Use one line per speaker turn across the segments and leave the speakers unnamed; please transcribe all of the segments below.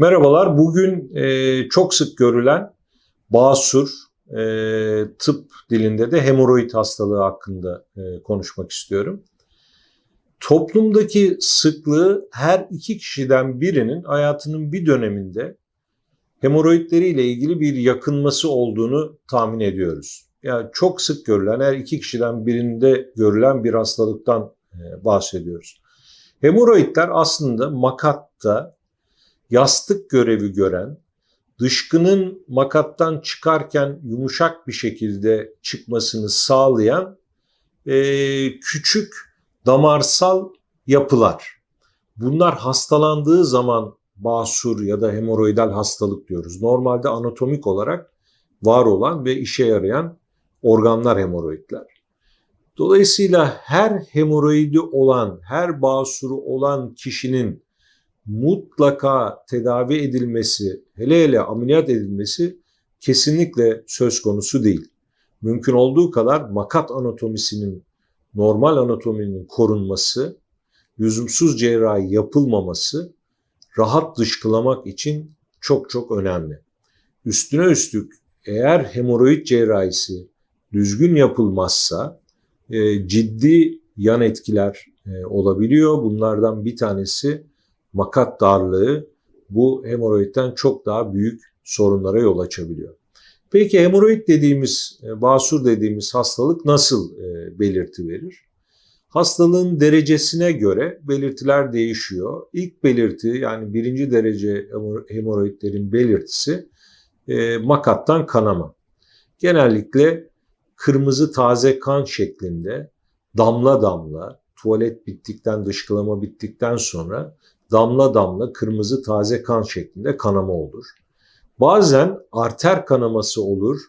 Merhabalar. Bugün e, çok sık görülen basur, e, tıp dilinde de hemoroid hastalığı hakkında e, konuşmak istiyorum. Toplumdaki sıklığı her iki kişiden birinin hayatının bir döneminde hemoroidleriyle ilgili bir yakınması olduğunu tahmin ediyoruz. Yani çok sık görülen her iki kişiden birinde görülen bir hastalıktan e, bahsediyoruz. Hemoroidler aslında makatta yastık görevi gören, dışkının makattan çıkarken yumuşak bir şekilde çıkmasını sağlayan e, küçük damarsal yapılar. Bunlar hastalandığı zaman basur ya da hemoroidal hastalık diyoruz. Normalde anatomik olarak var olan ve işe yarayan organlar hemoroidler. Dolayısıyla her hemoroidi olan, her basuru olan kişinin mutlaka tedavi edilmesi, hele hele ameliyat edilmesi kesinlikle söz konusu değil. Mümkün olduğu kadar makat anatomisinin, normal anatominin korunması, lüzumsuz cerrahi yapılmaması rahat dışkılamak için çok çok önemli. Üstüne üstlük eğer hemoroid cerrahisi düzgün yapılmazsa e, ciddi yan etkiler e, olabiliyor. Bunlardan bir tanesi makat darlığı bu hemoroidden çok daha büyük sorunlara yol açabiliyor. Peki hemoroid dediğimiz, e, basur dediğimiz hastalık nasıl e, belirti verir? Hastalığın derecesine göre belirtiler değişiyor. İlk belirti yani birinci derece hemoroidlerin belirtisi e, makattan kanama. Genellikle kırmızı taze kan şeklinde damla damla tuvalet bittikten dışkılama bittikten sonra damla damla kırmızı taze kan şeklinde kanama olur. Bazen arter kanaması olur.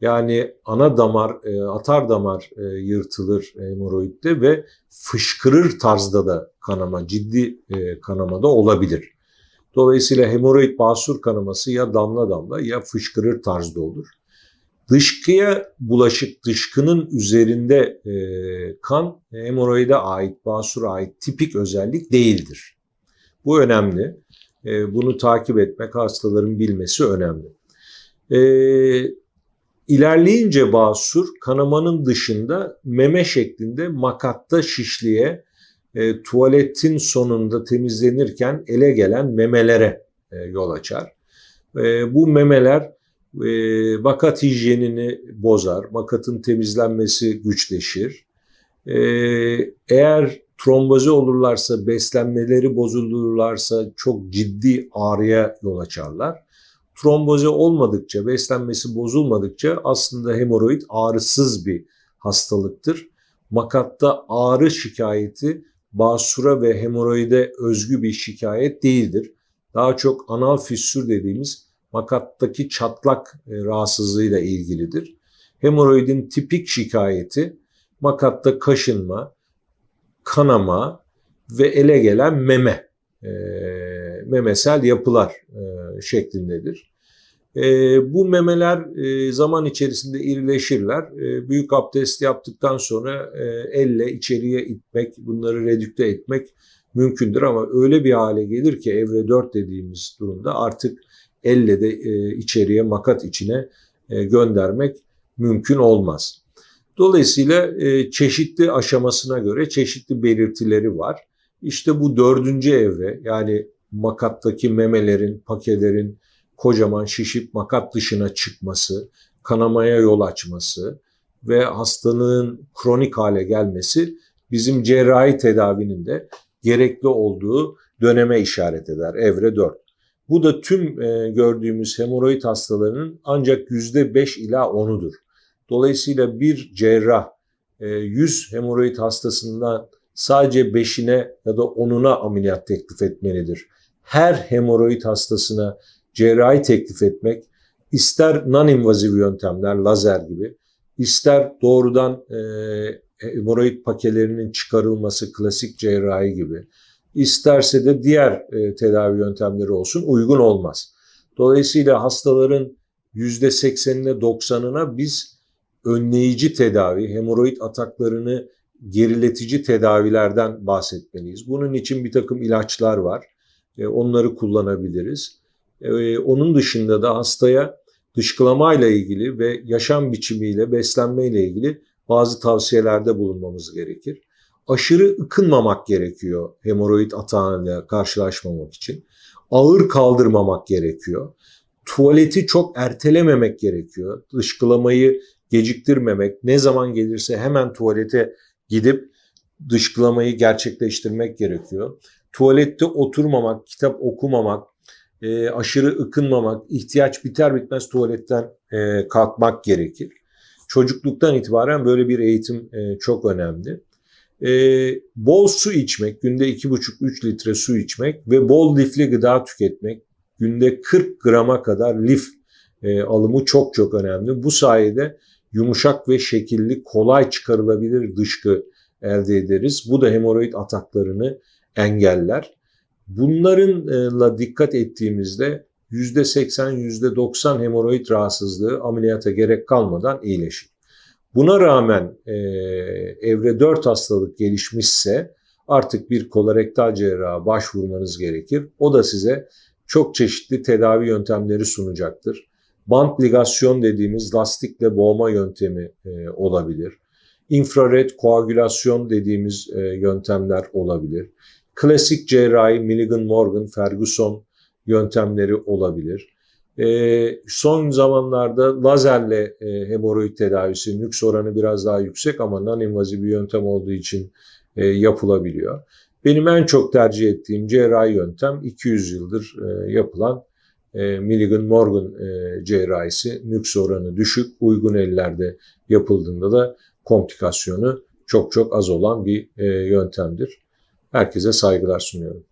Yani ana damar, e, atar damar e, yırtılır hemoroidde ve fışkırır tarzda da kanama, ciddi e, kanama da olabilir. Dolayısıyla hemoroid basur kanaması ya damla damla ya fışkırır tarzda olur. Dışkıya bulaşık dışkının üzerinde kan hemoroide ait, basura ait tipik özellik değildir. Bu önemli. E, bunu takip etmek, hastaların bilmesi önemli. E, ilerleyince basur kanamanın dışında meme şeklinde makatta şişliğe, e, tuvaletin sonunda temizlenirken ele gelen memelere e, yol açar. E, bu memeler e, makat hijyenini bozar, makatın temizlenmesi güçleşir. E, eğer tromboze olurlarsa, beslenmeleri bozulurlarsa çok ciddi ağrıya yol açarlar. Tromboze olmadıkça, beslenmesi bozulmadıkça aslında hemoroid ağrısız bir hastalıktır. Makatta ağrı şikayeti basura ve hemoroide özgü bir şikayet değildir. Daha çok anal fissür dediğimiz makattaki çatlak e, rahatsızlığıyla ilgilidir. Hemoroidin tipik şikayeti makatta kaşınma, kanama ve ele gelen meme, e, memesel yapılar e, şeklindedir. E, bu memeler e, zaman içerisinde irileşirler. E, büyük abdest yaptıktan sonra e, elle içeriye itmek, bunları redükte etmek mümkündür ama öyle bir hale gelir ki evre 4 dediğimiz durumda artık elle de e, içeriye makat içine e, göndermek mümkün olmaz. Dolayısıyla e, çeşitli aşamasına göre çeşitli belirtileri var. İşte bu dördüncü evre yani makattaki memelerin, pakelerin kocaman şişip makat dışına çıkması, kanamaya yol açması ve hastalığın kronik hale gelmesi bizim cerrahi tedavinin de gerekli olduğu döneme işaret eder. Evre 4. Bu da tüm e, gördüğümüz hemoroid hastalarının ancak %5 ila 10'udur. Dolayısıyla bir cerrah 100 e, hemoroid hastasından sadece 5'ine ya da 10'una ameliyat teklif etmelidir. Her hemoroid hastasına cerrahi teklif etmek ister non-invaziv yöntemler, lazer gibi, ister doğrudan e, hemoroid pakelerinin çıkarılması, klasik cerrahi gibi, isterse de diğer e, tedavi yöntemleri olsun uygun olmaz. Dolayısıyla hastaların %80'ine 90'ına biz önleyici tedavi, hemoroid ataklarını geriletici tedavilerden bahsetmeliyiz. Bunun için bir takım ilaçlar var. E, onları kullanabiliriz. E, onun dışında da hastaya dışkılamayla ilgili ve yaşam biçimiyle, beslenmeyle ilgili bazı tavsiyelerde bulunmamız gerekir. Aşırı ıkınmamak gerekiyor hemoroid atağıyla karşılaşmamak için. Ağır kaldırmamak gerekiyor. Tuvaleti çok ertelememek gerekiyor. Dışkılamayı geciktirmemek, ne zaman gelirse hemen tuvalete gidip dışkılamayı gerçekleştirmek gerekiyor. Tuvalette oturmamak, kitap okumamak, e, aşırı ıkınmamak, ihtiyaç biter bitmez tuvaletten e, kalkmak gerekir. Çocukluktan itibaren böyle bir eğitim e, çok önemli. E, bol su içmek, günde 2,5-3 litre su içmek ve bol lifli gıda tüketmek, günde 40 grama kadar lif e, alımı çok çok önemli. Bu sayede yumuşak ve şekilli, kolay çıkarılabilir dışkı elde ederiz. Bu da hemoroid ataklarını engeller. Bunlarınla dikkat ettiğimizde %80, %90 hemoroid rahatsızlığı ameliyata gerek kalmadan iyileşir. Buna rağmen e, evre 4 hastalık gelişmişse artık bir kolorektal cerraha başvurmanız gerekir. O da size çok çeşitli tedavi yöntemleri sunacaktır. Bant ligasyon dediğimiz lastikle boğma yöntemi e, olabilir. İnfrared koagülasyon dediğimiz e, yöntemler olabilir. Klasik cerrahi Milligan Morgan Ferguson yöntemleri olabilir. E, son zamanlarda lazerle e, hemoroid tedavisi, nüks oranı biraz daha yüksek ama non-invaziv bir yöntem olduğu için e, yapılabiliyor. Benim en çok tercih ettiğim cerrahi yöntem 200 yıldır e, yapılan e, Milligan Morgan e, cerrahisi. Nüks oranı düşük, uygun ellerde yapıldığında da komplikasyonu çok çok az olan bir e, yöntemdir. Herkese saygılar sunuyorum.